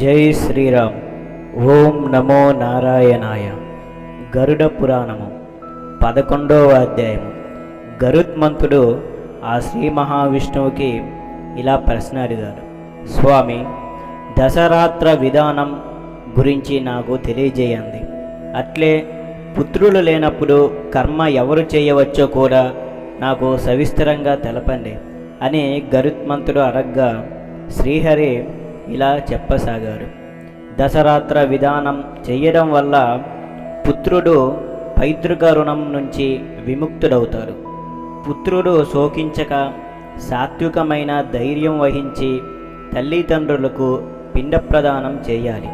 జై శ్రీరామ్. ఓం నమో నారాయణాయ. గరుడ పురాణము పదకొండవ అధ్యాయము. గరుత్మంతుడు ఆ శ్రీ మహావిష్ణువుకి ఇలా ప్రశ్న అడిగాడు. స్వామి దశరాత్ర విధానం గురించి నాకు తెలియజేయండి. అట్లే పుత్రులు లేనప్పుడు కర్మ ఎవరు చేయవచ్చో కూడా నాకు సవిస్తరంగా తెలపండి అని గరుత్మంతుడు అడగ్గా శ్రీహరి ఇలా చెప్పసాగారు. దశరాత్ర విధానం చేయడం వల్ల పుత్రుడు పైతృక రుణం నుంచి విముక్తుడవుతాడు. పుత్రుడు శోకించక సాత్వికమైన ధైర్యం వహించి తల్లిదండ్రులకు పిండ ప్రదానం చేయాలి.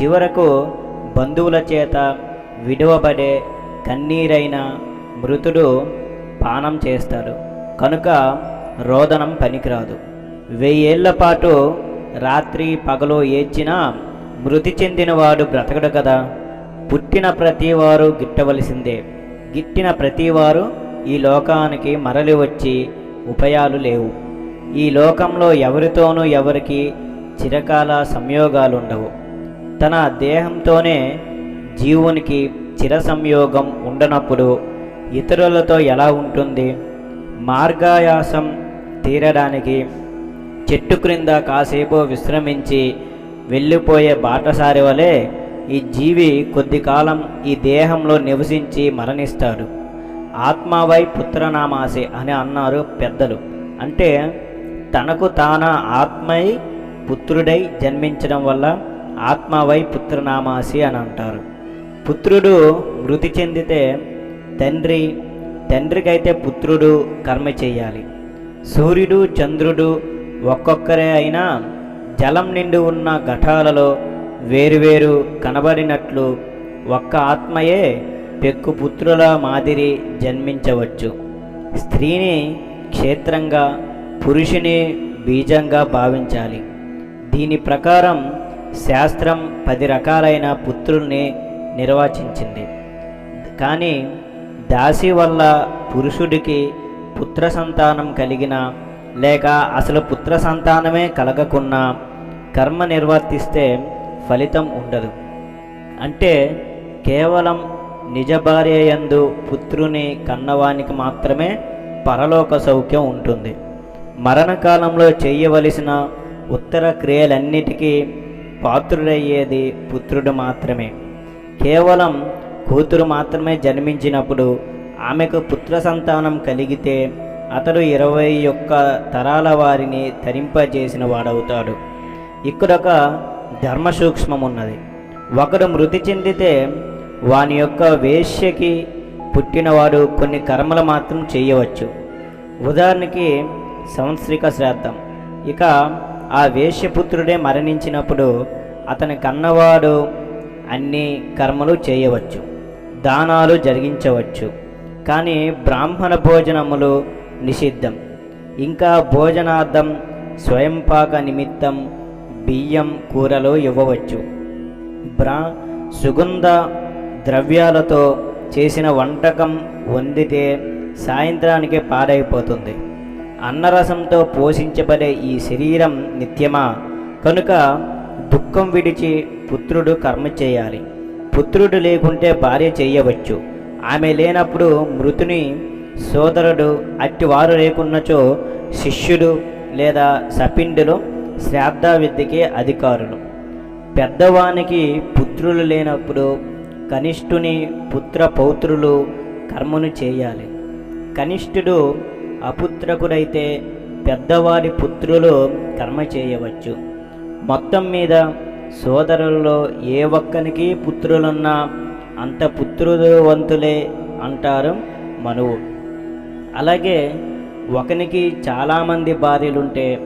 చివరకు బంధువుల చేత విడవబడే కన్నీరైన మృతుడు పానం చేస్తాడు. కనుక రోదనం పనికిరాదు. వెయ్యేళ్ళ పాటు రాత్రి పగలు ఏడ్చినా మృతి చెందినవాడు బ్రతకడు కదా. పుట్టిన ప్రతివారు గిట్టవలసిందే. గిట్టిన ప్రతివారు ఈ లోకానికి మరలి వచ్చి ఉపాయాలు లేవు. ఈ లోకంలో ఎవరితోనూ ఎవరికి చిరకాల సంయోగాలుండవు. తన దేహంతోనే జీవునికి చిర సంయోగం ఉండనప్పుడు ఇతరులతో ఎలా ఉంటుంది? మార్గాయాసం తీరడానికి చెట్టు క్రింద కాసేపు విశ్రమించి వెళ్ళిపోయే బాటసారి వలె ఈ జీవి కొద్ది కాలం ఈ దేహంలో నివసించి మరణిస్తాడు. ఆత్మావై పుత్రనామాసి అని అన్నారు పెద్దలు. అంటే తనకు తాన ఆత్మై పుత్రుడై జన్మించడం వల్ల ఆత్మవై పుత్రనామాసి అని అంటారు. పుత్రుడు మృతి చెందితే తండ్రి తండ్రికైతే పుత్రుడు కర్మ చేయాలి. సూర్యుడు చంద్రుడు ఒక్కొక్కరే అయినా జలం నిండి ఉన్న ఘటాలలో వేరువేరు కనబడినట్లు ఒక్క ఆత్మయే పెక్కు పుత్రుల మాదిరి జన్మించవచ్చు. స్త్రీని క్షేత్రంగా పురుషుని బీజంగా భావించాలి. దీని ప్రకారం శాస్త్రం పది రకాలైన పుత్రుల్ని నిర్వచించింది. కానీ దాసి వల్ల పురుషుడికి పుత్ర సంతానం కలిగిన లేక అసలు పుత్ర సంతానమే కలగకున్నా కర్మ నిర్వర్తిస్తే ఫలితం ఉండదు. అంటే కేవలం నిజ భార్య యందు పుత్రుని కన్నవానికి మాత్రమే పరలోక సౌఖ్యం ఉంటుంది. మరణకాలంలో చేయవలసిన ఉత్తర క్రియలన్నిటికీ పాత్రుడయ్యేది పుత్రుడు మాత్రమే. కేవలం కూతురు మాత్రమే జన్మించినప్పుడు ఆమెకు పుత్ర సంతానం కలిగితే అతడు ఇరవై ఒక్క తరాల వారిని తరింపజేసిన వాడవుతాడు. ఇక్కడొక ధర్మ సూక్ష్మం ఉన్నది ఒకడు మృతి చెందితే వాని యొక్క వేశ్యకి పుట్టినవాడు కొన్ని కర్మలు మాత్రం చేయవచ్చు. ఉదాహరణకి సంవత్సరిక శ్రాద్ధం. ఇక ఆ వేష్యపుత్రుడే మరణించినప్పుడు అతని కన్నవాడు అన్ని కర్మలు చేయవచ్చు. దానాలు జరిగించవచ్చు. కానీ బ్రాహ్మణ భోజనములు నిషిద్ధం. ఇంకా భోజనార్థం స్వయంపాక నిమిత్తం బియ్యం కూరలు ఇవ్వవచ్చు. బ్రా సుగంధ ద్రవ్యాలతో చేసిన వంటకం వండితే సాయంత్రానికి పాడైపోతుంది. అన్నరసంతో పోషించబడే ఈ శరీరం నిత్యమా? కనుక దుఃఖం విడిచి పుత్రుడు కర్మ చేయాలి. పుత్రుడు లేకుంటే భార్య చేయవచ్చు. ఆమె లేనప్పుడు మృతుని సోదరుడు అట్టివారు లేకున్నచో శిష్యుడు లేదా సపిండులు శ్రాద్ధ అధికారులు. పెద్దవానికి పుత్రులు లేనప్పుడు కనిష్ఠుని పుత్ర పౌత్రులు కర్మను చేయాలి. కనిష్ఠుడు అపుత్రకుడైతే పెద్దవారి పుత్రులు కర్మ చేయవచ్చు. మొత్తం మీద సోదరుల్లో ఏ ఒక్కనికి పుత్రులున్నా అంత పుత్రువంతులే అంటారు మనువు. అలాగే ఒకనికి చాలామంది భార్యలుంటే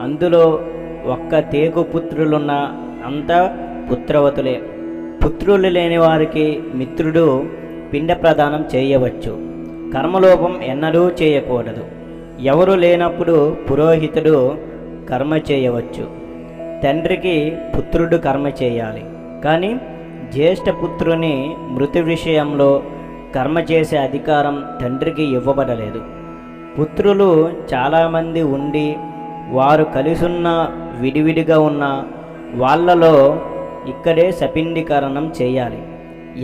అందులో ఒక్క తేగు పుత్రులున్న అంత పుత్రవతులే. పుత్రులు లేని వారికి మిత్రుడు పిండ ప్రదానం చేయవచ్చు. కర్మలోపం ఎన్నడూ చేయకూడదు. ఎవరు లేనప్పుడు పురోహితుడు కర్మ చేయవచ్చు. తండ్రికి పుత్రుడు కర్మ చేయాలి. కానీ జ్యేష్ఠ పుత్రుని మృతి విషయంలో కర్మ చేసే అధికారం తండ్రికి ఇవ్వబడలేదు. పుత్రులు చాలామంది ఉండి వారు కలిసున్న విడివిడిగా ఉన్న వాళ్ళలో ఇక్కడే సపిండీకరణం చేయాలి.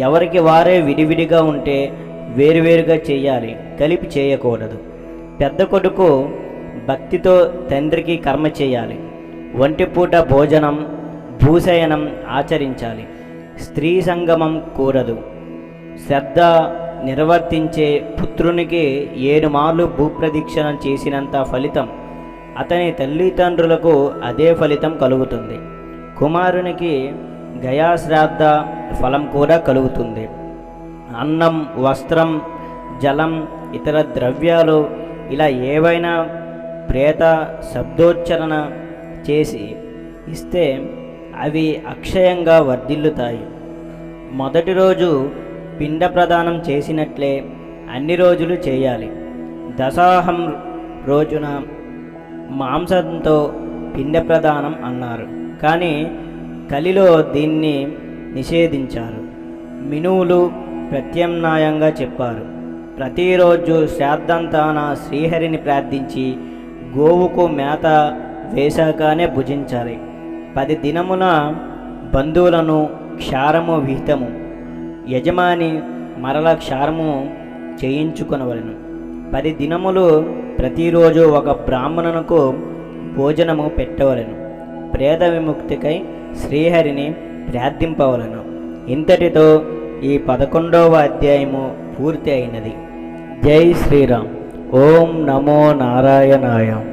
ఎవరికి వారే విడివిడిగా ఉంటే వేరువేరుగా చేయాలి. కలిపి చేయకూడదు. పెద్ద కొడుకు భక్తితో తండ్రికి కర్మ చేయాలి. ఒంటిపూట భోజనం భూశయనం ఆచరించాలి. స్త్రీ సంగమం కూడదు శ్రద్ధ నిర్వర్తించే పుత్రునికి ఏడుమార్లు భూప్రదక్షిణ చేసినంత ఫలితం అతని తల్లిదండ్రులకు అదే ఫలితం కలుగుతుంది. కుమారునికి గయాశ్రాద్ధ ఫలం కూడా కలుగుతుంది. అన్నం వస్త్రం జలం ఇతర ద్రవ్యాలు ఇలా ఏవైనా ప్రేత శబ్దోచ్చరణ చేసి ఇస్తే అవి అక్షయంగా వర్ధిల్లుతాయి. మొదటి రోజు పిండ ప్రదానం చేసినట్లే అన్ని రోజులు చేయాలి. దశాహం రోజున మాంసంతో పిండ ప్రదానం అన్నారు. కానీ కలిలో దీన్ని నిషేధించారు. మినువులు ప్రత్యామ్నాయంగా చెప్పారు. ప్రతిరోజు శ్రాద్ధంతాన శ్రీహరిని ప్రార్థించి గోవుకు మేత వేశాకనే భుజించాలి. పది దినమున బంధువులను క్షారము విహితము. యజమాని మరల క్షారము చేయించుకొనవలెను. పది దినములు ప్రతిరోజు ఒక బ్రాహ్మణునకు భోజనము పెట్టవలెను. ప్రేద విముక్తికై శ్రీహరిని ప్రార్థింపవలను. ఇంతటితో ఈ పదకొండవ అధ్యాయము పూర్తి అయినది. జై శ్రీరామ్. ఓం నమో నారాయణాయ.